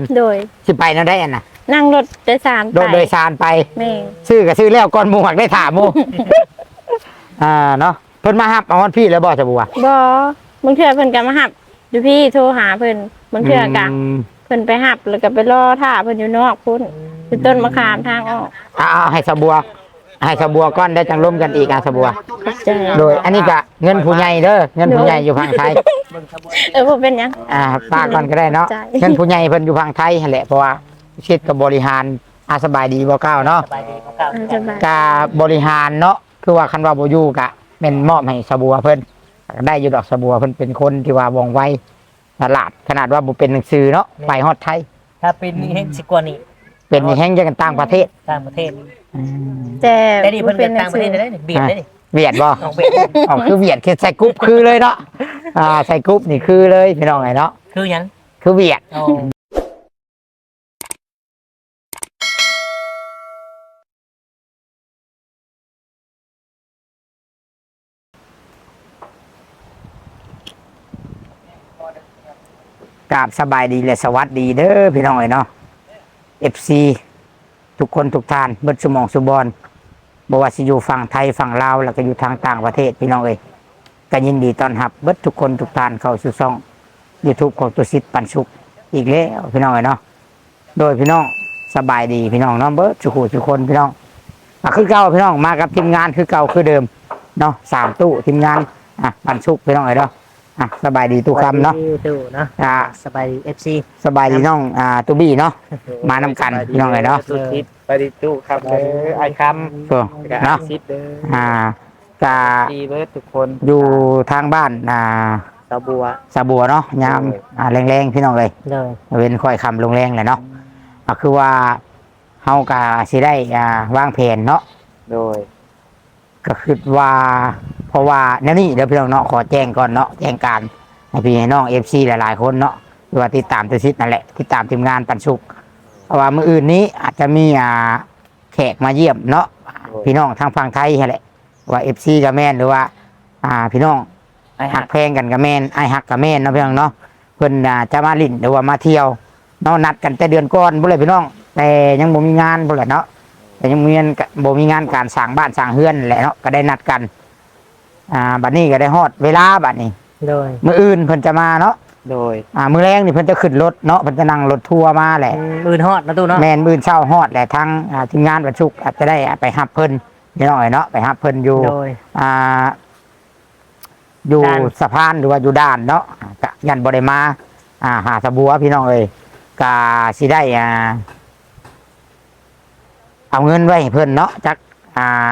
อื่นโดยสิไปนั่นได้อันน่ะนั่งรถโดยสารโดไปยโดยสารไปแม่ซื้อก็ซื้อแล้วก่อนหมู่หักได้ถามหมู่อ่าเนาะเพิ่นมาฮับเอาฮอดพี่แล้วบ่จะบัวบ่บางเทื่อเพิ่นก็มาหับอยู่พี่โทรหาเพิ่นบางเทื่อก็มเพิ่นไปหับแล้วก็ไปรอท่าเพิ่นอยู่นอกพุ่นอยู่ต้นมะขามทางออกเอาเอาให้สะบัว ให้สะบัวก่อนได้จังร่วมกันอีกอะสะบัวขอบใจโดยอันนี้ก็เงินผู้ใหญ่เด้อเงินผู้ใหญ่อยู่ฝั่งไทยเออบ่เป็นหยัง อ่าฝากก่อนก็ได้เนาะใจเงินผู้ใหญ่เพิ่นอยู่ฝั่งไทยนั่นแหละเพราะว่าชิดกับบริหารอาสบายดีบ่เก้าเนาะ สบายดีของเก่าเออสบายกาบริหารเนาะคือว่าคันว่าบ่อยู่กะเป็นมอบให้สะบัวเพิ่นได้อยู่ดอกสะบัวเพิ่นเป็นคนที่ว่าว่องไวฉลาดขนาดว่าบ่เป็นหนังสือเนาะไปฮอดไทยถ้าเป็นนี่เห็นสิกว่านี่ เป็นแห่งยังกันต่างประเทศต่างประเทศอืมแต่แต่นี่บ่เพิ่นเป็เป็นนหนัต่างงประสืเทอศได้นี่เบียดได้นี่เวียดบ่น้องเบียดอ๋อคือเวียดคือใส่กรุ๊ปคือเลยเนาะอ่าใส่กรุ๊ปนี่คือเลยพี่น้องไงเนาะคือหยังคือเวียดโอ้กราบสบายดีและสวัสดีเด้อพี่น้องไงเนาะ FC ทุกคนทุกทานเบิดสมองสุบอลบ่ว่าสิอยู่ฝั่งไทยฝั่งลาวแล้วก็อยู่ทางต่างประเทศพี่น้องเอ้ยก็ยินดีต้อนรับเบิดทุกคนทุกทานเข้าสู่ช่อง YouTube ของตัวซิดปันสุขอีกแล้วพี่น้องเอ้ยเนาะโดยพี่น้องสบายดีพี่น้องเนาะเบิดทุกคนทุกคนพี่น้องอะคือเก่าพี่น้องมากับทีมงานคือเก่าคือเดิมเนาะสามตู้ทีมงานอะปันสุขพี่น้องเอ้ยเนาะ อะสบายดีทุกคำเนาะดูเนาะอะสบายดี FC สบายดีน้องอ่าตูบี้เนาะมานำกันพี่น้องเอ้ยเนาะสุดทิศไปดิตู้ครับเด้อไอคโอ้ำกับไอเนาะซิดเด้ออ่ากะดีเบิร์ดทุกคนอยู่ทางบ้านอ่าสาวบัวสาบัวเนาะยามอ่าแรงๆพี่น้องเลยเลยเว้นค่อยคำลงแรงเลยเนาะก็คือว่าเฮากะสิได้อ่าวางแผนเนาะโดย ก็คือว่า เพราะว่าแนวนี้เดี๋ยวพี่น้องเนาะขอแจ้งก่อนเนาะแจ้งการให้พี่ให้น้องเอฟซีหลายๆ คนเนาะหรือว่าติดตามตัวชิดนั่นแหละติดตามทีมงานปันสุกเพราะว่ามื้ออื่นนี้อาจจะมีอ่าแขกมาเยี่ยมเนาะพี่น้องทางฝั่งไทยนั่นแหละ ว่าเอฟซีกับแม่นหรือว่า อ่าพี่น้องไอหัหักกแพงกันกับแม่นไอหักกับแม่นเนาะพี่น้องเนาะเพิ่นอ่าจะมาลิ่นหรือว่ามาเที่ยวเนาะนัดกันแต่เดือนก่อนบ่เลยพี่น้อง แต่ยังบ่มีงานบ่เลยเนาะ แต่ยังมีงานกะบ่มีงานการสร้างบ้านสร้างเฮือนแหละเนาะก็ได้นัดกัน อ่าบัดนี้ก็ได้ฮอดเวลาบัดนี้เลยมื้ออื่นเพิ่นจะมาเนาะโดยอ่ามื้อแรงนี่เพิ่นจะขึ้นรถเนาะเพิ่นจะนั่งรถทัวร์มาแหละอื่นฮอดนะตู้เนาะแม่นมื้อเช้าฮอดแหละทางอ่าทีมงานบรรชุกอาจจะได้ไปรับเพิ่นพี่น้องเอ้ยเนาะไปรับเพิ่นอยู่โดย อ่า อยู่ด่าน สะพานหรือว่าอยู่ด้านเนาะกะยันบริมา อ่า หาสะบัวพี่น้องเอ้ยกาสิได้อ่า เอาเงินไว้ให้เพิ่นเนาะจักอ่า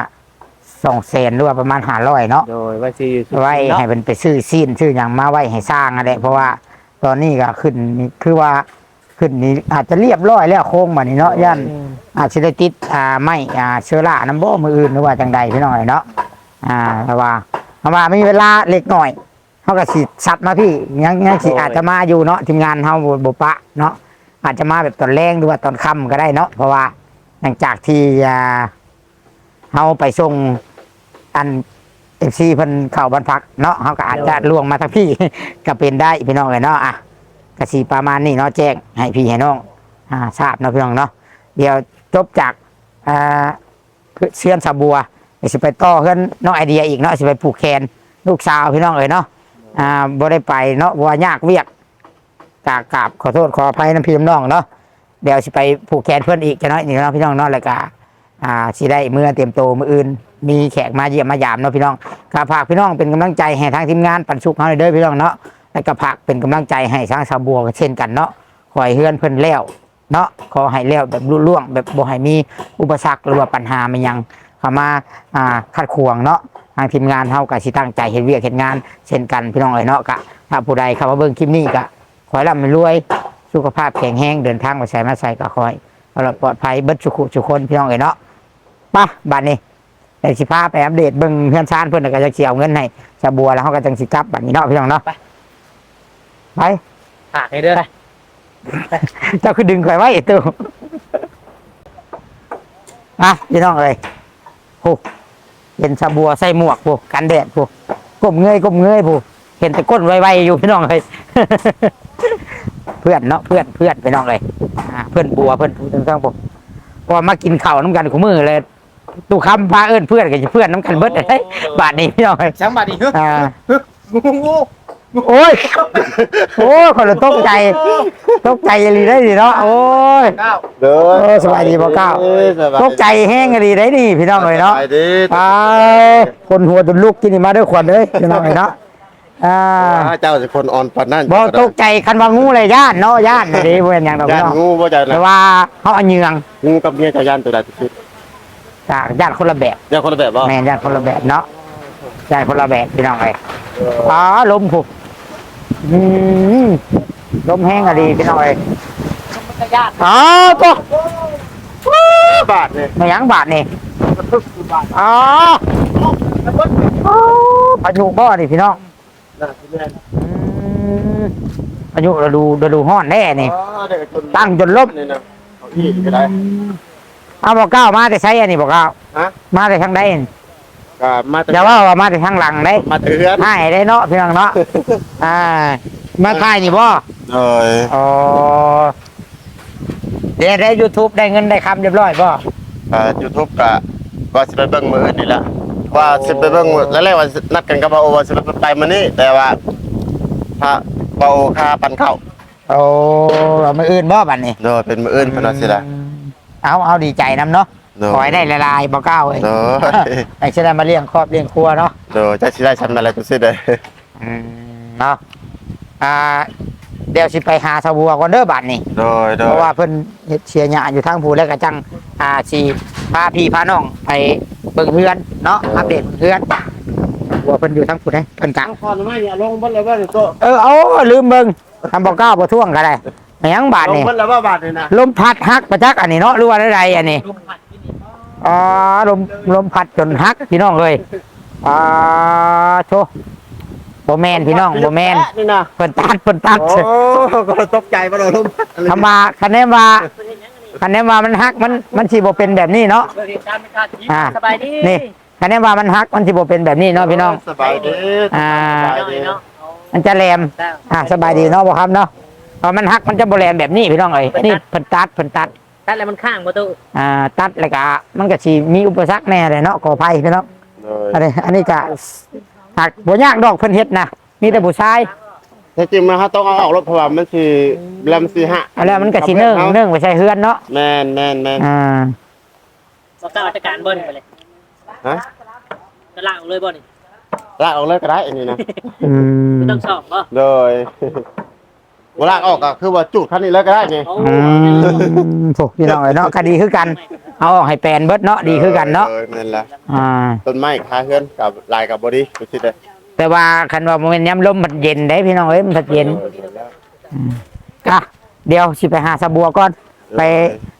สองแสนหรือว่าประมาณห้าร้อยเนาะโดยว่าซีอยู่สุดไว้เนาะให้เพิ่นไปซื้อซีนซื้ออย่างมาไว้ให้สร้างอะไรเพราะว่าตอนนี้ก็ขึ้นนี่คือว่าขึ้นนี่อาจจะเรียบร้อยแล้วโค้งมานี่เนาะยันอาจจะได้ติดอ่าไม่อ่าเชื้อราน้ำบ่มืออื่นหรือว่าจังใดพี่น้อยเนาะอ่าแต่ว่าเพราะว่ามีเวลาเล็กหน่อยเขาก็สิสัตว์มาพี่ยังยังสิอาจจะมาอยู่เนาะทีมงานเฮาบ่บ่ปะเนาะอาจจะมาแบบตอนแรงหรือว่าตอนค่ำก็ได้เนาะเพราะว่า หลังจากที่เฮาไปส่งอันเอฟซีเพิ่นเข้าบ้านพักเนาะเฮาก็อาจจะล่วงมาทางพี่ก็เป็นได้พี่น้องเลยเนาะอะก็สิประมาณนี้เนาะแจ้งให้พี่ให้น้องอ่าทราบเนาะพี่น้องเนาะเดี๋ยวจบจากอ่าเชื่อนสาบัวสิไปต่อเพื่อนน้องไอเดียอีกเนาะสิไปผูกแขนลูกสาวพี่น้องเอ๋ยเนาะอ่าบ่ได้ไปเนาะบ่ว่ายากเวียกกากราบขอโทษขออภัยน้ำพี่น้องเนาะ เดี๋ยวสิไปผูกแขนเพื่อนอีกจะน้อยนี่เนาะพี่น้องเนาะแล้วก็อ่าสิได้เมื่อเตรียมโตวมืออื่น มีแขกมาเยี่ยมมายามเนาะพี่น้องก็ฝากพี่น้องเป็นกำลังใจให้ทางทีมงานปันสุขเฮาเด้อพี่น้องเนาะแล้วก็ฝากเป็นกำลังใจให้ทางสาบัวเช่นกันเนาะขอให้เฮือนเพิ่นแล้วเนาะขอให้แล้วแบบรุ่ล่วง แบบบ่ให้มีอุปสรรคหรือว่าปัญหามันยังเข้ามาอ่าขัดขวางเนาะทางทีมงานเฮาก็สิตั้งใจเฮ็ดเวียกเฮ็ดงาน เช่นกันพี่น้องเอ้ยเนาะก็ถ้าผู้ใดเข้ามาเบิ่งคลิปนี้ก็ขอให้ร่ำรวย สุขภาพแข็งแรงเดินทางมาใส่มาใส่ก็ขอให้เราปลอดภัยเบิดสุขุทุกคนพี่น้องเอ้ยเนาะไปบัดนี้แต่สิพาไปอัปเดตเบิ่งเพื่อนชานเพิ่นก็จะสิเอาเงินให้ชาวบัวแล้วเฮาก็จังสิกลับบัดนี้เนาะพี่น้องเนาะไปฝากให้เด้อเจ้าคือดึงข่อยไว้ตู้อะพี่น้องเลยโอ้เห็นสะบัวใส่หมวกผู้กันแดดผู้ก้มเงยก้มเงยผู้เห็นแต่ก้นไวๆอยู่พี่น้องเลยไปเพื่อนเนาะเพื่อนเพื่อนไปน้องเลยอ่าเพื่อนบัวเพื่อนผู้ทั้งๆผมพอมากินข้าวน้ำกันขูมือเลยตู้คำพาเอิ้นเพื่อนกันเพื่อนน้ำกันเบิดเลยบาทนี้พี่น้องเลยช่างบาดอีกอ่างูงูโอ้ยโอ้ยคนละตกใจตกใจอะไรได้ดิเนาะโอ้ยเก้าเด้เออสบายดีบ่ก้าวตกใจแห้งอะไรได้นี่พี่น้องเลยเนาะสบายดีไปคนหัวตุนลูกกินนี่มาด้วยขวดเลยพี่น้องเลยเนาะ อ่าอ่าเจ้าสิคนอ่อนปานนั้นบ่ตกใจคันว่างูเลยย่านเนาะย่านนี่เว้นอย่างดอกย่านเนาะงูบ่ใจแต่นะว่าเขาเอาเหยืองงูกับเมียเจ้าย่านตัวใดที่สุดจากย่านคนละแบบย่านคนละแบบบ่แม่นย่านคนละแบบเนาะย่านคนละแบบพี่น้องเลยอ๋อลมผูกอืมลมแห้งอะดีพี่น้องเลยมันก็ยากอ๋อตัวบาทนี่มายังบาทนี่อ๋อพายุบ่นี่พี่น้อง น่าสิแม่นอืมพายุเราดูเราดูห้อนแน่นี่ อ๋อเด็กจนตั้งจนล่มนี่นะเอาอีกก็ได้ เอาบอกเก้ามาแต่ใช้อันนี้บอกเก้าฮะ มาแต่ทางใดนี่ก็มาแต่อย่าว่าว่ามาแต่ทางหลังได้มาเถือนให้ได้เนาะพี่น้องเนาะอ่า มาถ่ายนี่บ่โดยอ๋อเดี๋ยวได้ YouTube ได้เงินได้คำเรียบร้อยบ่ อ่า YouTube ก็ว่าสิไปเบิ่งมื้ออื่นนี่ล่ะ ว่าสิไปเบิ่งมื้อแล้วแรกว่าสินัดกันกับว่าโอว่าสิไปมื้อนี้แต่ว่าถ้าบ่าโอค่าปันข้าวโอ้เอามาอื่นบ่บัดนี้โดยเป็นมื้ออื่นเพิ่นว่าสิล่ะ เอาเอาดีใจนํเนาะโดย ขอให้ได้ละลายบ่เก้าเอ้ยโดยไอ้จะได้มาเลี้ยงครอบเลี้ยงครัวเนาะโดยจะสิได้ชั้นอะไรจังซี่เด้ออืมเนาะอ่าเดี๋ยวสิไปหาสาวบัวก่อนเด้อบัดนี้ โดยโดเพยราะว่าเพิ่นเฮ็ดเชียร์หยาอยู่ทางผู้แล้วก็จังอ่าสิพาพี่พาน้องไป เบิ่งเฮือนเนาะอัปเดตเฮือนว่าเพิ่นอยู่ทางผู้ใดเพิ่นกะขอมาอย่าลงเบิ่นแล้วว่านี่โตเออเอาลืมเบิ่งทำบ่กล้าบ่ท่วงก็ได้อิหยังบาดลงนี่เบิ่นแล้วว่าบาทนี่นะลมพัดฮักประจักอันนี้เนาะหรือว่าอะไรอันนี้ลุมผัดที่นี่อ๋อลมลมพัดจนฮักพี่น้องเอ้ยอ่าโชบ่แม่นพี่น้องบ่แม่นนี่นะเพิ่นตัดเพิ่นตัดโอ้ก็ตกใจบ่โดนลมคำว่าคะแนนว่าคะ แนนว่ามันฮักมันมันสิบ่เป็นแบบนี้เนาะเเหตุการณ์ไม่คาดคิดอ่าสบายดีนี่คะแนนว่ามันฮักมันสิบ่เป็นแบบนี้เนาะพี่น้องสบายดีอ่าสบายหน่อยดีเนาะมันจะแหลมได้อ่าสบายดีเนาะบ่ครับเนาะพอมันฮักมันจะบ่แหลมแบบนี้พี่น้องเอ้ยอันนี่เพิ่นตัดเพิ่นตัดแต่แล้วมันข้างประตูอ่าตัดแล้วก็มันก็สิมีอุปสรรคแน่เลยเนาะขออภัยพี่น้องโดยอันนี้อันนี้ก็หักบ่ยากดอกเพิ่นเฮ็ดนะมีแต่ผู้ชาย แต่จริงมันเขาต้องเอาออกรถเพราะว่ามันสิแลมสิฮะอันแล้วมันก็สิเนื่องเนื่องไปใช้เฮือนเนาะแม่นแม่นแม่นอ่าบอกกล้าราชการเบิ้ลไปเลยฮะจะลากออกเลยบ่นี่ลากออกเลยก็ได้อันนี้นะอืมไม่ต้องสอบบ่โดยเวลากออกก็คือว่าจุดคันนี้เลยก็ได้ไงโอ้อืมพวกพี่น้องเอ้ยเนาะก็ดีคือกัน เอาออกให้แปลนเบิดเนาะดีคือกันเนาะออนั่นแหละอ่าต้นไม้คาเฮือนกับลายกับบอดี้ไปสิเด้อ แต่ว่าคันว่ามันย้ำลมมันเย็นได้พี่น้องเอ้ยมันเย็นอะเดี๋ยวสิไปหาสะบัวก่อน ไป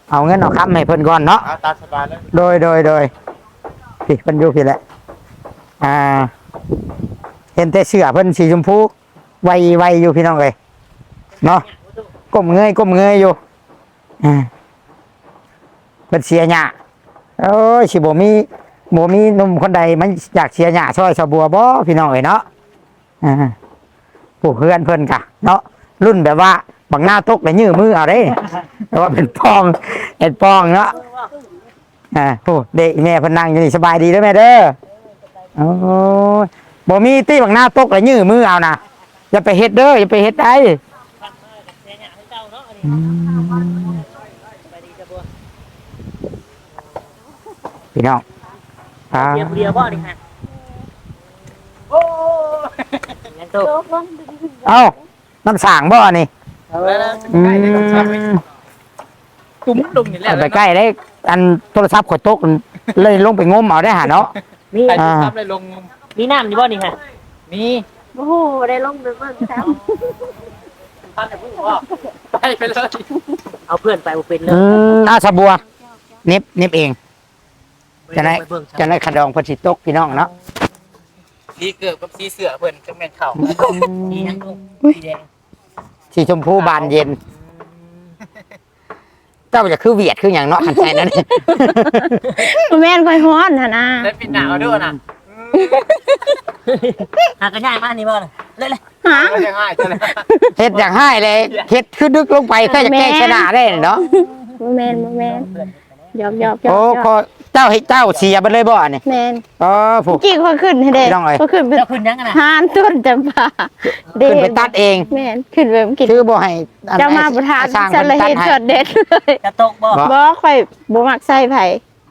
เอาเงินเอาคำให้เพิ่นก่อนเนาะอะตามสบายเลยโดยโดยโดยพี่เพิ่นอยู่พี่แหละ อ่า เห็นแต่เสื้อเพิ่นสีชมพูไวไวอยู่พี่น้องเลยเนาะก้มเงยก้มเงยอยู่อ่าเพิ่นเสียหน้าโอ้ยสิบ่มี บ่มีหนุ่มคนใดมันอยากเสียหนาช่วยชาวบัวบ่พี่น้องเอ้ยเนาะอ่าผู้เพื่อนเพิ่นกะ เนาะรุ่นแบบว่าบังหน้าตกแล้วยื้อมือเอาเด้แต่ว่าเป็นปองเป็นปองเนาะอ่าโอ้เด็กแม่เพนนังอยู่นี่สบายดีเด้อแม่เด้อโอ้ยบ่มีตี้บังหน้าตกแล้วยื้อมือเอานะอย่าไปเฮ็ดเด้ออย่าไปเฮ็ดได้เสียหน้าให้เจ้าเนาะอันนี้สบายดีจ้ะบัวพี่น้อง อ่าเดียวเดียวบ่นี่ฮะโอ้ยังตู้เอ้าน้ำสางบ่นี่เอาแล้วอืมตุ้มดุมนี่แหละไปใกล้ได้ อันโทรศัพท์ขอยตกเลยลงไปงมเอาได้หาเนาะมีอ่าเลยลงมีน้ำอยู่บ่นี่ฮะมีโอ้โหได้ลงไปเบิ่งแซวท่านแต่พูดว่าไปไปเลยเอาเพื่อนไปเป็นเลอืยมอาสบัวเน็บเน็บเอง จะได้ไปเบิ่งจะได้ขะดองเพนสิตกพี่น้องเนาะสีเกือบกับสีเสือเพิ่นจังแม่นเข้าสีหยังลูกสีแดงสีชมพูบานเย็น เจ้าจะคือเวียดคืออย่างเนาะขันใจนั้นแม่นค่อยฮ้อนหั่นน่ะได้ปิดหนาวด้วยน่ะหากระย่ายมานี่บ่เลยเลยเลยหาไม่ใช่ง่ายใช่ไหมเฮ็ดอย่างให้เลยเฮ็ดคือดึกลงไปแค่จะแก้ชนะได้เนาะบ่แม่นบ่แม่นหยอกหยอกหยโอ้อกหยขออก เจ้าให้เจ้าเสียไปเลยบ่อันนี่แม่นอ๋อผูก กี่คนขึ้นให้เด้พี่น้องเอ้ยก็ขึ้นเป็นเจ้าคุณยังกันนะหานต้นจำปาเด้ขึ้นไปตัดเองแม่นขึ้นไปกินคือบ่ให้อันเจ้ามาประทานสร้างฉันเลยพิ่เห็นตัดช็อตเด็ดเลยจะตกบ่บ่บ่ค่อยบ่มักใส่ไผ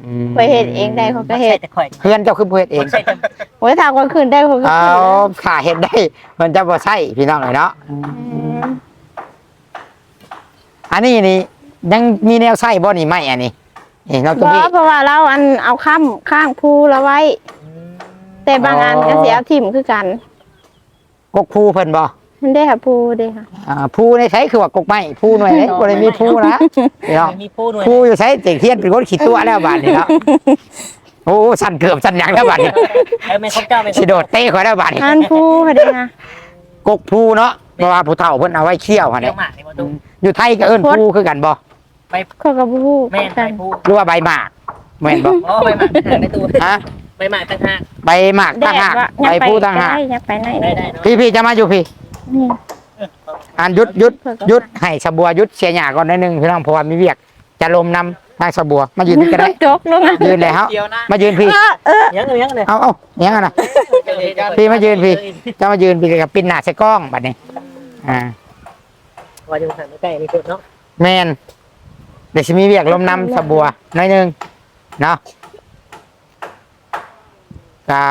อืมไปเฮ็ดเองได้เขาก็เฮ็ดแต่ข่อยเพื่อนเจ้าคือผู้เฮ็ดเองใช่แต่โอ้ยทางคนขึ้นได้คนก็เอาขึ้นแล้วขาเฮ็ดได้ มันจะบ่ใช่พี่น้องเลยเนาะอืมอันนี้นี่ยังมีแนวใช้บ่นี่ไม่อันนี้ นี่เนาะตุ้บ่พี่เพราะว่าเราอันเอาค้ำข้างภูเราไว้ แต่บางอันก็สิเอาทิ่มคือกันกกภูเพิ่นบ่มันได้ค่ะภูเด้ค่ะอ่าภูในใช้คือว่ากกไม้ภูหน่วยเด้บ่ได้มีภูนะพี่น้อง มีผู้หน่วยภูอยู่ใช้เจ๋งเทียนเป็นคนขี้ตัวแล้วบาดนี้เนาะโอ้สั่นเกือบสั่นหยังแล้วบาดนี้ไอ้แม่ของเจ้าเป็นสิโดดเตะข่อยแล้วบาดนี้อันภูค่ะเด้ค่ะกกภูเนาะเพราะว่าผู้เฒ่าเพิ่นเอาไว้เคี่ยวหั่นเจ้านี่หมาในประตูอยู่ไทยก็เอิ้นภูคือกันบ่ เขาก็บ่ฮู้แม่นกัไปนผู้หรือว่าใบหมากแม่นบ่อ๋อใบหมากต่างหากในตู้ฮะใบหมากต่างหากใบหมากแดต่างดหากว่าใบภูต่างหากได้อยากไปไหนได้ได้เนาะพี่พี่จะมาอยู่พี่นี่อันยุดยุดยุดให้สะบัวยุดเสียหยาก่อนนิดนึงพี่น้องเพราะว่ามีเวียก จะลมนำทางสะบัว มายืนนี่ก็ได้จกลงอะยืนเลยฮะเดียวนะมายืนพี่เออเออยังเลยยังเลยเอาเอาอย่างนั้นนะพี่มายืนพี่จะมายืนพี่กับปินหน้าใส่กล้องบัดนี้ อ่าว่าจะมาสั่งใกล้นี่เพิ่นเนาะแมน เดี๋ยวจะมีเวียกลมนำสะบัวหน้อยหนึงเนาะกา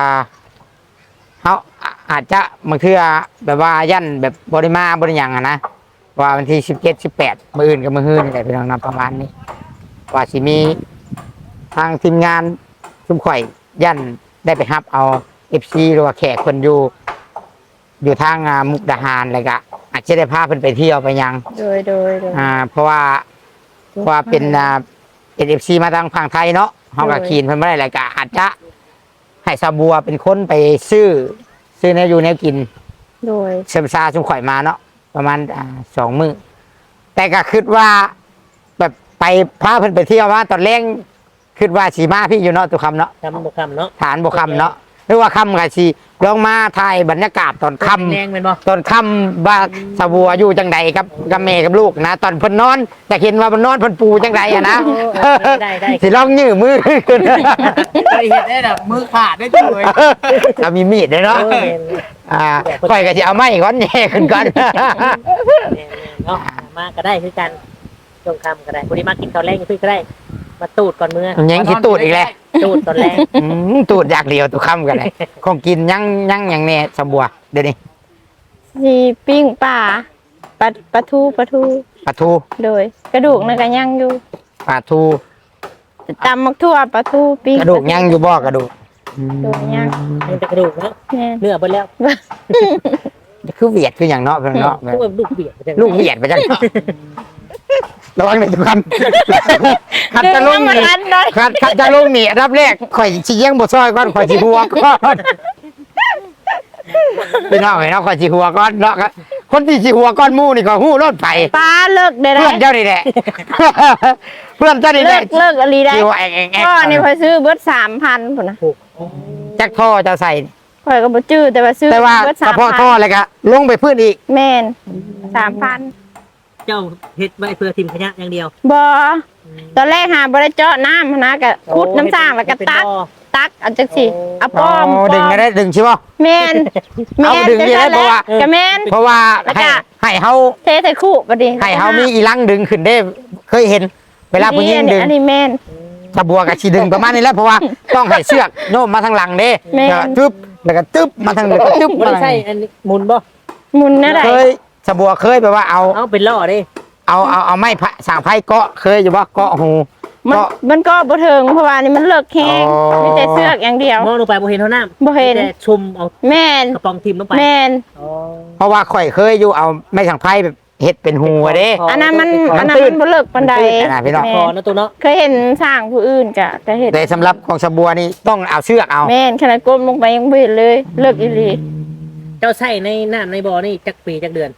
เขาอะอาจจะบางเทื่อแบบว่ายันแบบบริมาบริยังอะนะว่าวันที่สิบเจ็ดสิบแปดมืออื่นกับมือฮื้นนี่แหละพี่น้องนำประมาณนี้ ว่าสิมีทางทีมงานชุมข่อยยันได้ไปฮับเอาเอฟซีหรือว่าแขกคนอยู่ อยู่ทางอ่ามุกดาหารอะไรกะอาจจะได้พาเพิ่นไปเที่ยวไปหยัง โดยโดยโดย อ่าเพราะว่าเพราะ ว่าเป็นอ่าเอฟซีมาทางฝั่งไทยเนาะเฮาก็โดยคีนเพิ่นบ่ได้อะไรกะอาจจะให้ซาบัวเป็นคนไปซื้อ ซื้อแนวอยู่แนวกินโดยเซมซาชุมข่อยมาเนาะประมาณอ่าสองมื้อแต่ก็คิดว่า แบบไปพาเพิ่นไปเที่ยวมาตอนแรกคิดว่าสีมาพี่อยู่เนาะตุคำเนาะจำบุคคำเนาะ ฐานบคำเนาะหรือว่าคำกับสี ลองมาถ่ายบรรยากาศตอนค่แรงเป็นบ่ำตอนค่ำว่าสะบัวอยู่จังใดกับกับแม่กับลูกนะ ตอนเพิ่นนอนอยากเห็นว่ามันนอนเพิ่นปูจังใดอะนะได้ได้ สิลองยื้อมือขึ้นเคยเห็นได้แบบมือขาดได้ด้วย เอามีมีดด้วยเนาะอ่าก่อยก็สิเอาไม้ก้อนแย่ขึ้นก่อน เนาะมาก็ได้คือกันช่วงค่ำก็ได้บริมากินตอนแรกคือก็ได้ มาตูดก่อนเมื่อ ยังสิตูดอีกแล้ว ตูดตอนแรกอืมตูดอยากเดียวตุค่ำกันเลยของกินยังยังยังแน่สะบัวเดี๋ยวนี้มีปิ้งป่าปลาปลาทูปลาทูปลาทูโดย กระดูกนั่นก็ยังอยู่ปลาทูตำมักทั่วปลาทูปิ้งกระดูกยังอยู่บ่กระดูกโดยยังมันจะกระดูกเนาะแม่นเนื้อไปแล้วคือเวียดคืออย่างเนาะเพิ่นเนาะพวกลูกเบียดลูกเวียดไปจังเนาะ ระวังหน่อยทุกคำขัดจะลงดึนี่น้ำมันหน่อย ขัดขัดจะลงนี่อันดับแรกข่อยสิเยี่ยงบ่ซอยก่อนข่อยสิหัวก่อนพี่น้องเห็นเนาะข่อยสิหัวก่อนเนาะครับคนที่สิหัวก่อนหมู่นี่ก็ฮู้รถไผปลาเลิกได้เพื่แล้อนเจ้านี่แหละ เพื่อนเจ้านี่แหเลิละกเลิกอะไรได้สิหัวแอกแอกแอกก็นี่คอยซื้อเบิดสามพันพุ่นนะจักท่อเจ้าใส่ คอยก็บ่จื้อแต่ว่าซื้อแต่ว่าเบิดกสาระมเพาะพัท่อนเลยก็ลงไปพื้นอีก แม่นสามพัน เจ้าเฮ็ดไว้เพื่อทีมขยะอย่างเดียวบอตอนแรกหาบริเจาะน้ำหั้นนะกะคุดน้ำสร้างแล้วก็ตัก ตักเอาจังสิเอาป้อมอ๋อดึงก็ได้ดึงใช่ป่ะ แม่นแม่เอานดึงจังนี่ได้ซั่นเพราะว่าแหละกะแม่น เพราะว่าแล้วก็ ให้ให้เฮาเทใส่คู่บัดนี้ให้เฮามีอีลังดึงขึ้นได้ เคยเห็น เวลาผู้หญิงดึงอันนี้แม่น ตะบัวกับชีดึงประมาณนี้แหล้วเพราะว่าต้องให้เชือกโน้มมาทางหลังเด้แม่น แล้วก็ตึ๊บแล้วก็ตึ๊บมาทางแล้วก็ตึ๊บบ่มาได้ทางใช่อันนี้หมุนบ่หมุนนั่นแหละเคย สะบัวเคยแบบว่าเอา เอาเป็นล่อดิเอาเอาเอาไม้พะสางไพ่เกาะเคยอยู่ว่าเกาะหูมันเกาะ มันก็บ่เทิงเพราะว่านี่มันเลิกแห้งอ๋อ มีแต่เสือกอย่างเดียว มองลงไปบ่เห็นเท่าน้ำบ่เห็น แต่ชุมเอาแม่นกระป๋องทิมลงไปแม่น อ๋อ เพราะว่าข่อยเคยอยู่เอาไม้สางไพ่แบบเฮ็ดเป็นหูอะเด้ อ๋ออันนั้นมันมันอันนั้นตื้มันนบ่เลิกปานใดมันตื้นขนาดพี่น้อง แม่พอนนะตัวเนาะเคยเห็นสร้างผู้อื่นจ้ะแต่เห็นแต่สำหรับของสะบัวนี่ต้องเอาเชือกเอาแม่นขนาดก้มลงไปยังบ่เห็นเลย เลิกอีหลีเจ้าใส่ในน้ำในบ่อนี่จักปีจักเดือน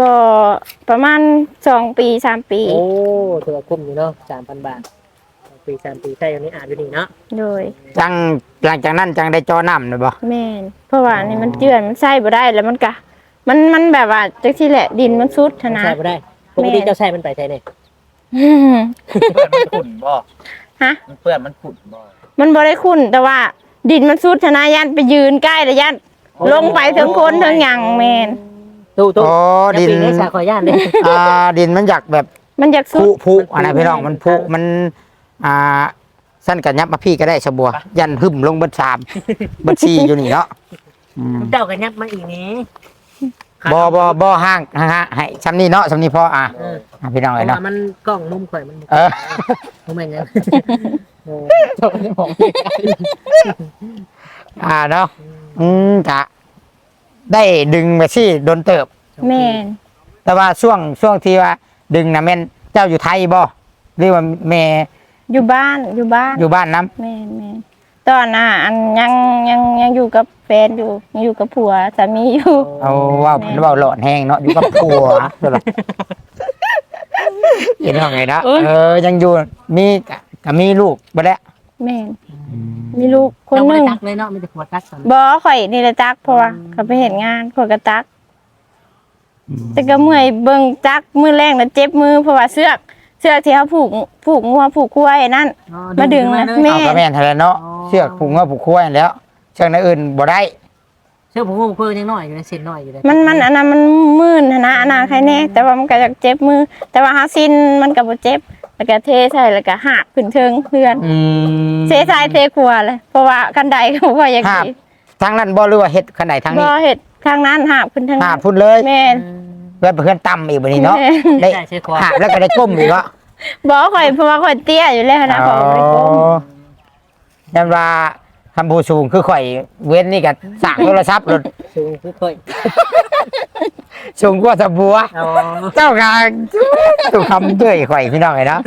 บ่ประมาณสองปีสามปี โอ้ถือว่าคุ้มอยู่เนาะ3,000บาทปีสามปีใช่อย่างนี้อ่านอยู่นี่เนาะโดย จังหลังจากนั้นจังได้จอน้ำเลยบ่แม่นเพราะว่านี่มันเจือนมันใส่บ่ได้แล้วมันกะ มันมันแบบว่าจังซี่แหละดินมันซุดหั้นนะ ใช่บ่ได้ปกติเจ้าใช่มันไปใช่เนี่ยอืมมันขุ่นบ่ฮะ มันเปื้อนมันขุ่นบ่มันบ่ได้คุ้นแต่ว่า ดินมันซุดหั้นนะยันไปยืนใกล้แล้วยันลงไปถึงคนถึงหยังแม่น ตู้ตู้โอ้ดินปีนี้สาขอย่านเลยอ่าดินมันอยากแบบมันอยากซุพุดพุมันพุอันนั้นพี่น้องมันพุมัน อ่า สั้นกันยับมาพี่ก็ได้สบัว ยันหึมลงเบัดสามเบัดสี่อยู่นี่เนาะอืมเจ้ากันยับมาอีกนี้บ่บ่บ่ห้างฮะฮะให้ซ้ำนี่เนาะซ้ำนี่พออะเอออะพี่น้องเพเอ้ยราะเนาะว่ามันกล้องมุมข่อยมันเออมุมเป็นยังเอออ่าเนาะอืมกะ ได้ดึงไปสิโดนเติบ แม่นแต่ว่าช่วงช่วงที่ว่า ดึงนะแม่นเจ้าอยู่ไทยบ่หรือว่าแม่อยู่บ้านอยู่บ้านอยู่บ้านน้แม่นแม่นตอนน่ะอันยังยังยังอยู่กับแฟนอยู่ยังอยู่กับผัวสามีอยู่ำเอาเว่าเว่าหลอนแห้งเนาะอยู่กับผัวเท่าไหร่เห็นว่าไงเนาะเออเออยังอยู่มีกะกะมีลูกบ่แล้วแม่น มีลูกคนหนึงเจ้าบ่ได้ตักเลยเนาะมีแต่ขวดตักก่อนบ่ข่อยนี่แหละจักเพราะว่าเขาไปเห็นงานข่อยก็ตัก แต่ก็เมื่อยเบิ่งจักมือแรงแล้วเจ็บมือเพราะว่าเสือกเสือกที่เขาผูกผูกงัวผูกควายนั่น อ๋อมาดึงนะเลยแม่ เอากระแม่นเท่านั้นเนาะอ๋อเชือกผูกเงาผูกขั้วแล้ว เชือกนั้นอื่นบ่ได้เชื่อผมว่าผมคุยยังน้อยอยู่ในเส้นน้อยอยู่เลยมันมันอันนั้นมันมื่นหั้นนะอันนั้นใครแน่แต่ว่ามันก็จะเจ็บมือ แต่ว่าหาซินมันก็บ่เจ็บ แล้วก็เทใส่แล้วก็หาบขึ้นเทิงเพื่อนอืมเทใส่เทครัวเลย เพราะว่ากันใดก็บ่อยากหาบสิทางนั้นบ่หรือว่าเฮ็ดขนาดทางบ่นี้เฮ็ดข้างนั้นหาบขึ้นทางหานั้บนพุ่นเลยแม่นเพื่อนเพื่อนต่ำอีกบัดนี้เนาะแม่นได้ใช่ใช่ควาหาบแล้วก็ได้ก้มอีกเนาะบ่ข่อยเพราะว่าข่อยเตี้ยอยู่แล้วนะข่อยบ่ได้ก้ม ยันว่า คำพูสูงคือข่อยเว้นนี่กันสร้างโทรศัพท์รถสูงคือค่อยสูงกว่าสะบัว อ๋อเจ้ากาถูกคำเตื้อยข่อยพี่น้องไงเนาะ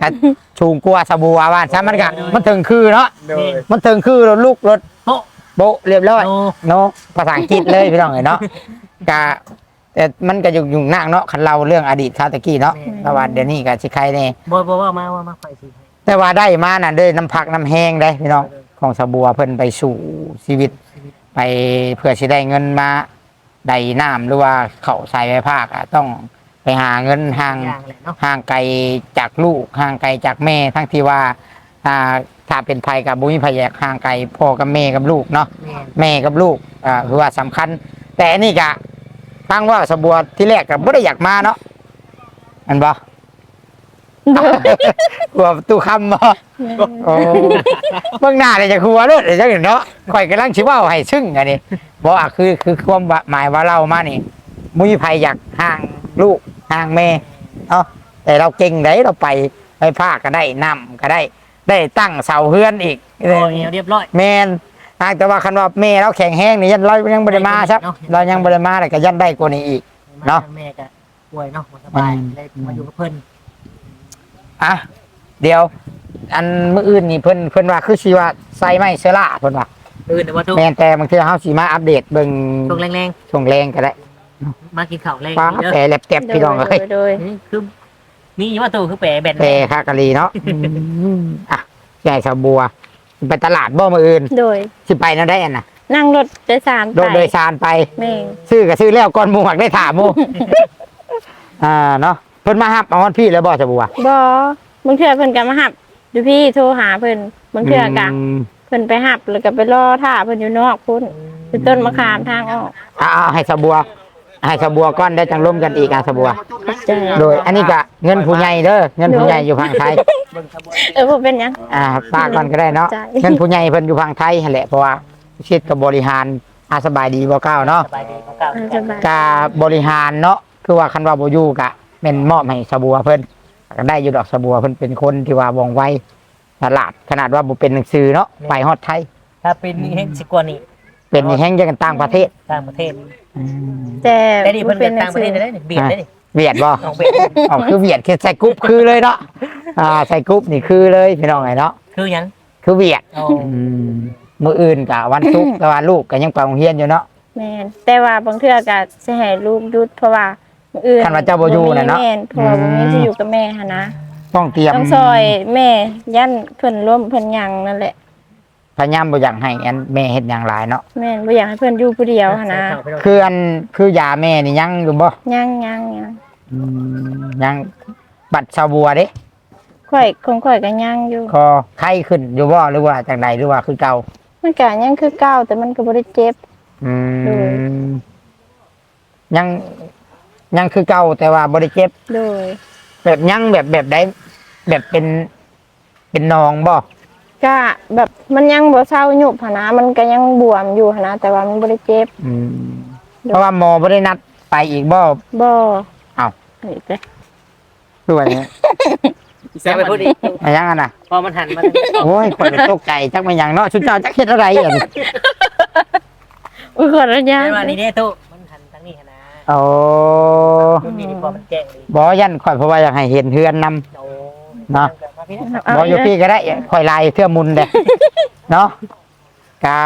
กันสูงกว่าสะบัวว่านซะมันกะมันถึงคือเนาะโดยมันถึงคือรถลูกรถโป๊ะโบะเรียบร้อย โอ้เนาะภาษาอังกฤษเลยพี่น้องไงเนาะกะแต่มันก็อยู่อยู่นางเนาะคันเราเรื่องอดีตชาติตะกี้เนาะแต่ว่าเดี๋ยวนี้ก็สิใครเนี่ยบ่บ่ว่ามาว่ามาไฟสิแต่ว่าได้มาน่ะด้วยน้ำพักน้ำแห้งได้พี่น้อง ของสะบัวเพิ่นไปสู่ชีวิต ไปเพื่อสิได้เงินมาได้น้ำหรือว่าเขาใส่ไว้ภาคอะต้องไปหาเงินห่างอย่างแหละเนาะห่างไกลจากลูกห่างไกลจากแม่ ทั้งที่ว่าอ่าถ้าเป็นภัยกับบุญภัยแยกห่างไกลพ่อกับแม่กับลูกเนาะ แม่นแม่กับลูกอ่าคือว่าสำคัญ แต่อันนี่กะฟังว่าสะบัวที่แรกกับไม่ได้อยากมาเนาะอันบ่ กลัวประตูคำบ่โอ้เบื้องหน้าเนี่ยจะคัวเลือดเลยจังเนาะข่อยกำลังชิเว่าให้ซึ่งอันนี้บอกอะคือคือความหมายว่าเรามานี่มุ้ยภัยอยากห่างลูกห่างแม่เนาะแต่เราเก่งได้เราไปไปภาคก็ได้นํก็ได้ ได้ตั้งเสาเฮือนอีกโอ้ยเรียบร้อยแมนหากแต่ว่าคันว่าแม่เราแข็งแห้งนี่ยันเรายังบริมาครับเนาะเรายังบริมาแต่ก็ยันได้กว่านี้อีกเนาะแม่ก็ป่วยเนาะบ่สบายอืมเลยมาอยู่กับเพิ่น อะเดี๋ยว อันมื้ออื่นนี่เพิ่นเพิ่นว่าคือสิว่าใส่ไม้เสอล่าเพิ่นว่าอื่นแต่ว่าทุกแม่นแต่บางทีเฮาสิมาอัปเดตเบิ่งช่วงแรงช่วงแรงก็ได้ๆ มากินข้าวแรงฟ้านี่เด้อแปรแลบแตบพี่น้องเอ้ย โดยนี่คือมีอยู่ว่าตัวคือแปรแบนแปรคากะลีเนาะอะใหญ่สาวบัว ไปตลาดบ่มื้ออื่น โดย สิไปนั่นได้อันน่ะนั่งรถโดยสารโดไปยโดยสารไป แม่นซื้อก็ซื้อแล้วก่อนหมู่หักได้ถามหมู่อ่าเนาะเพิ่นมาฮับเอาวันพี่แล้วบ่สาวบัวบ่บางเทื่อเพิ่นก็มาหับดูพี่โทรหาเพิ่นบางเทื่อก็มเพิ่นไปหับแล้วก็ไปรอท่าเพิ่นอยู่นอกพุ่นอยู่ต้นมะขามทางออกอ่าเอาให้สาวบัว ให้สาวบัวก้อนได้จังร่วมกันอีกอะสาวบัวใช่โดย อันนี้ก็เงินผู้ใหญ่เด้อเงินผู้ใหญ่อยู่ฝั่งไทย เออบ่เป็นหยัง อ่าฝากก่อนก็ได้เนาะใช่ เงินผู้ใหญ่เพิ่นอยู่ฝั่งไทยนั่นแหละเพราะว่าชิดกับบริหารอาสบายดีบ่เก้าเนาะ สบายดีของเก่าเออสบาย กาบริหารเนาะคือว่าคันว่าบ่อยู่กะ เป็นมอบให้สาวบัวเพิ่นก็ได้อยู่ดอกสาวบัวเพิ่นเป็นคนที่ว่าว่องไวฉลาดขนาดว่าบ่เป็นหนังสือเนาะไปฮอดไทย ถ้าเป็นนี่เฮ็ดสิกว่านี้เป็นนี่แฮงยังกันต่างประเทศต่างประเทศแต่แต่นี่เพิ่นเป็เป็นนต่างประเทศได้นี่เบียดได้นี่เวียดบ่ออกเบียดอ๋อคือเวียดคือใส่กรุ๊ปคือเลยเนาะอ่าใส่กรุ๊ปนี่คือเลยพี่น้องไงเนาะคือหยังคือเวียดโอ้อืมมื้ออื่นกะวันศุกร์แต่ว่าลูกก็ยังไปโรงเรียนอยู่เนาะแม่นแต่ว่าบางเทื่อก็สิให้ลูกหยุดเพราะว่า มื้ออื่นคันว่าเจ้าบ่อยู่น่ะเนาะแม่นเพราะว่าบ่มีอืมที่อยู่กับแม่หั่นนะต้องเตรียมต้องซอยแม่ยันเพิ่นร่วมเพิ่นหยังนั่นแหละพยายามบ่อยากให้อันแม่เฮ็ดหยังหลายเนาะแม่นบ่อยากให้เพิ่นอยู่ผู้เดียวหั้นนะคืออันคือยาแม่นี่ยังอยู่บ่ยังยังยังอืมยังบัตรชาวบัวเด้ข่อยคงข่อยก็ยังอยู่ คอไข้ขึ้นอยู่บ่หรือว่าจากใดหรือว่าคือเก่ามันก็ยังคือเก่าแต่มันก็บ่ได้เจ็บ อืโดยมยัง ยังคือเก่าแต่ว่าบ่ได้เจ็บ โดยแบบยังแบบแบบใดแบบเป็น เป็นนองบ่ก็แบบมันยังบ่เศร้าหยุบหั้นนะมันก็ยังบวมอยู่หั้นนะแต่ว่ามันบ่ได้เจ็บอืมเพราะว่าหมอบ่ได้นัดไปอีกบ่บ่อ้าวนี่เด้คือว่าอย่างนี้แซงไปพูดอีกอะยังอะนะพอมันหันมาโอ้ยคนก็ตกใจจักมันหยังเนาะชุดเจ้าจักเฮ็ดอะไรอะอุ้ยขออนุญาตไม่ว่านี่เด้ตู้มันหันทางนี้นะโอ้รุ่ นนี้นี่พอมันแจ้งเลยบ่ยันข่อยเพราะว่าอยากให้เห็นเฮือนนำ โอ้เนาะ มาพี่นะบ่อยู่พี่ก็ได้ข่อยลายเทื่อมุนเด้ เนาะกา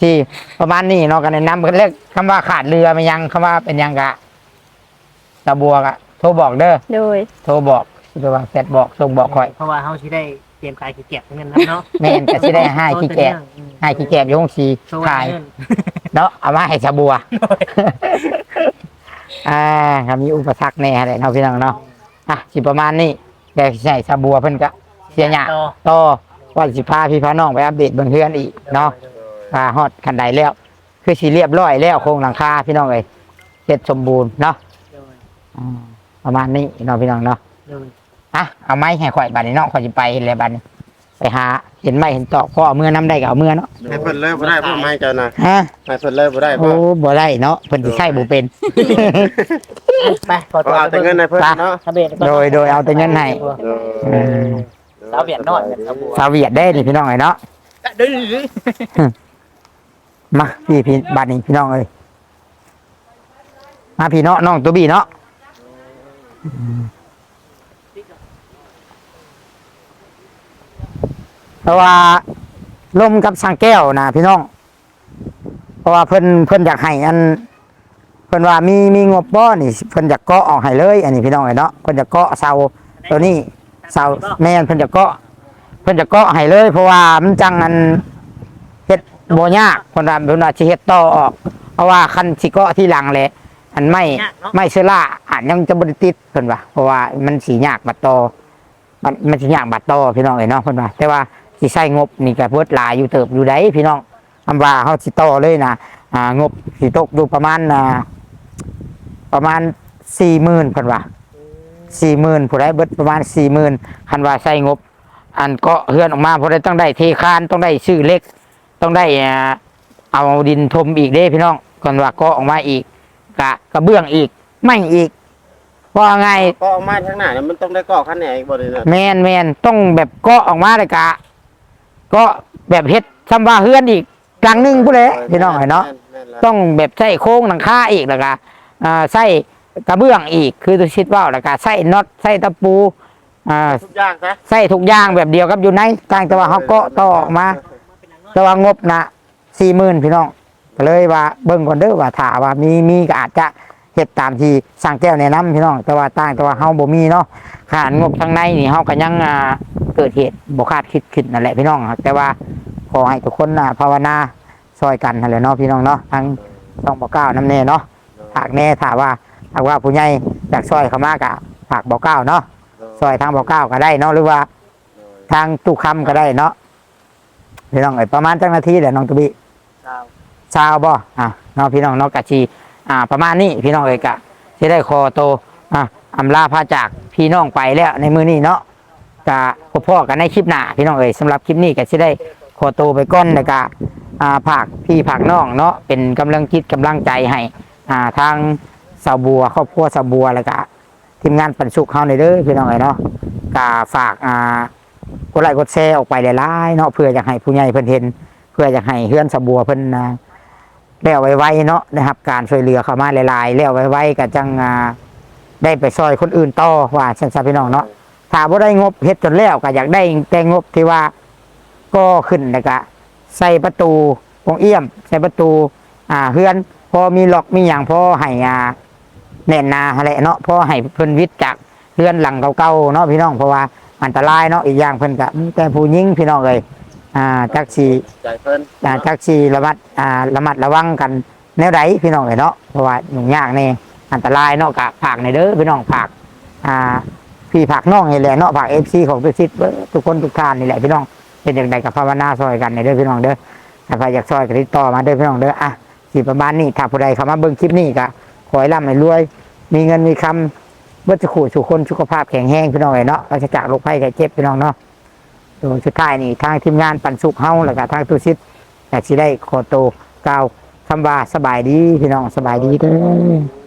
ที่ประมาณนี้เนาะกันแนะนำเรียกคำว่าขาดเรือมันยังคำว่าเป็นยังกะตะบัวกะโทรบอกเด้อโดย โทรบอกหรือว่าแฟดบอกส่งบอกข่อยเพราะว่าเขาชิได้เตรียมกายขี้เกียจทั้งนั้นเนาะแม่นก็สิได้ให้ขี้แกะให้ขี้แกะอยู่ห้องสีโซ่ขายเงินเนาะเอามาให้ชาบัว อ่าก็มีอุปสรรคแน่แหละเนาะพี่น้องเนาะอะสิประมาณนี้แต่ใช่ชาบัวเพิ่นก็เสียหยาต่อต่อว่าสิพาพี่พาน้องไปอัปเดตเบิ่งเฮือนอีกเนาะพาฮอดคันใดแล้ว คือสิเรียบร้อยแล้วโครงหลังคาพี่น้องเอ้ยเสร็จสมบูรณ์เนาะอ่าประมาณนี้เนาะพี่น้องเนาะอะเอาไม้ให้ข่อยบัดนี้เนาะข่อยสิไปเห็นแล้วบัดนี้ไป หา เห็นไม้เห็นตอกพ่อเอามือน้ำได้ก็เอามือเนาะให้เพิ่นเลยบ่ได้บ่ให้เจ้านะฮะให้เพิ่นเลยบ่ได้โอ้บ่บ่ได้เนาะเพิ่นสิใช้บ่เป็น ไปขอตัวเอาแต่เงินให้เพิ่นเนาะ ทะเบียนโดยโดยเอาแต่เงินให้เออสาวเวียดนอดกันสาวบัวสาวเวียดได้นี่พี่น้องเอ้ยเนาะดื้อมาพี่พี่บัดนี้พี่น้องเอ้ยมาพี่เนาะน้องตัวบี้เนาะ เพราะว่าลมกับสังแก้วนะพี่น้อง เพราะว่าเพิ่นเพิ่นอยากให้อันเพิ่นว่ามีมีงบบ่นี่เพิ่นอยากเกาะออกให้เลย อันนี้พี่น้องเอ้ยเนาะเพิ่นจะเกาะเสาตัวนี้เสาแม่นเพิ่นจะเกาะเพิ่นจะเกาะให้เลย เพราะว่ามันจังอันเฮ็ดบ่ยากเพิ่นว่าเพิ่นว่าสิเฮ็ดต่อออก เพราะว่าคันสิเกาะที่หลังแหละอันไม่ไม่เชื้อราอาจยังจะบ่ได้ติดเพิ่นว่าเพราะว่ามันสิยากบัดต่อมันมันสิยากบัดต่อพี่น้องเอ้ยเนาะเพิ่นว่าแต่ว่า สิใช้งบนี่ก็เบิดหลายอยู่เติบอยู่ได้พี่น้องคำว่าเฮาสิต่อเลยนะอ่างบสิตกอยู่ประมาณอ่าประมาณ40,000เพิ่นว่าสี่หมื่นผู้ใดเบิดประมาณสี่หมื่นคันว่าใส่งบ อันก็เฮือนออกมาผู้ใดต้องได้เทคานต้องได้ชื่อเล็ก ต้องได้อ่าเอาดินทมอีกเด้พี่น้องก่อนว่าก็ออกมาอีกกะกระเบื้องอีกไม่อีกว่าไงก็ออกมาทางหน้าเนี่ยมันต้องได้ก่อคันแหนอีกบ่ได้นะแมนแมนต้องแบบก็ออกมาเลยกะ ก็แบบเฮ็ดซ้ำว่าเฮือนอีกกลางหนึงผู้ใดพี่น้องเนาะ ต้องแบบใส่โค้งหลังคาอีกแล้วก็อ่าใส่กระเบื้องอีก คือตัวชิดว่าวแล้วก็ใส่น็อตใส่ตะปูอ่าทุกอย่างซะใส่ทุกอย่างแบบเดียวกับอยู่ในต่างแต่ว่าเขาก็ต่อออกมา แต่ว่างบนะสี่หมื่นพี่น้องก็เลยว่าเบิ่งก่อนเด้อว่าถ้าว่ามีมีก็อาจจะ เฮ็ดตามที่สั่งแก้วแนะนำพี่น้องแต่ว่าต่างแต่ว่าเฮาบ่มีเนาะขานงบทางในนี่เฮาก็ยังอ่าเกิดเหตุบ่คาดคิดขึ้นนั่นแหละพี่น้องครับแต่ว่าขอให้ทุกคนน่ะภาวนาช่วยกันนั่นแหละเนาะพี่น้องเนาะทั้งต้องบ่ก้าวน้ำแน่เนาะฝากแน่ถ้าว่าถ้าว่าผู้ใหญ่อยากช่วยเข้ามากะฝากบ่ก้าวเนาะช่วยทางบ่ก้าวก็ได้เนาะหรือว่า ทางตู้คำก็ได้เนาะพี่น้องเอ้ยประมาณจังนาทีแหละน้องตุบีชาวบ่อะเน้องพี่น้องเน้องกะชี อ่าประมาณนี้พี่น้องเอกะที่ได้คอโตอะอำลาพาจากพี่น้องไปแล้วในมือนี้เนาะกะพบพ่อกันในคลิปหน้าพี่น้องเอ้ยสำหรับคลิปนี้ก็สิได้ขอโตไปก้อนแล้วก็อ่าผากพี่ผากน้องเนาะเป็นกำลังคิดกำลังใจให้อ่าทางสาวบัวครอบครัวสาวบัวแล้วก็ทีมงานปันสุขเฮาในเด้อพี่น้องเอ้ยเนาะกะฝากอ่ากดไลค์กดแชร์ออกไปหลายๆเนาะเพื่ออยากให้ผู้ใหญ่เพิ่นเห็น เพื่ออยากให้เฮือนสะบัวเพิ่นอ่า แล้วไวๆเนาะนะครับ การช่วยเหลือเข้ามาหลายๆแล้วไวๆก็จังได้ไปซอยคนอื่นต่อว่าซั่นซะพี่น้องเนาะถ้าบ่ได้งบเฮ็ดจนแล้วก็อยากได้แต่งบที่ว่าก็ขึ้นแล้วก็ใส่ประตูวงเอี่ยม ใส่ประตู อ่าเฮือน พอมีล็อกมีหยังพอให้อ่าแน่นนาหั่นแหละเนาะพอให้เพิ่นวิทย์จากเรือนหลังเก่าๆเนาะพี่น้องเพราะว่าอันตรายเนาะอีกอย่างเพิ่นก็มีแต่ผู้หญิงพี่น้องเอ้ย อ่าจักสิใจเพิ่นอ่าจักสิระมัดอ่าระมัดระวังกันแนวใดพี่น้องเอ้ยเนาะเพราะว่ายุ่งยากแน่อันตรายเนาะกะฝากในเด้อพี่น้องฝากอ่าพี่ฝากน้องนี่แหละเนาะฝาก FC ของตุสิทธิ์เบิดทุกคนทุกท่านนี่แหละพี่น้องเป็นอย่างใดกับภาวนาซอยกันในเด้อพี่น้องเด้อถ้าใครอยากซอยก็ติดต่อมาเด้อพี่น้องเด้ออะสิประมาณนี้ถ้าผู้ใดเข้ามาเบิ่งคลิปนี้ก็ขอให้ร่ำให้รวย มีเงินมีคำเมื่อจะขู่สู่คนสุขภาพแข็งแรงพี่น้องเอ้ยเนาะเราจะจากโรคภัยไข้เจ็บพี่น้องเนาะโดยสุดท้ายนี่ทางทีมงานปันสุขเฮาแล้วก็ทางตุสิทธิ์อยากสิได้ขอโตวกล่าวคำว่าสบายดีพี่น้องสบายดีเด้อ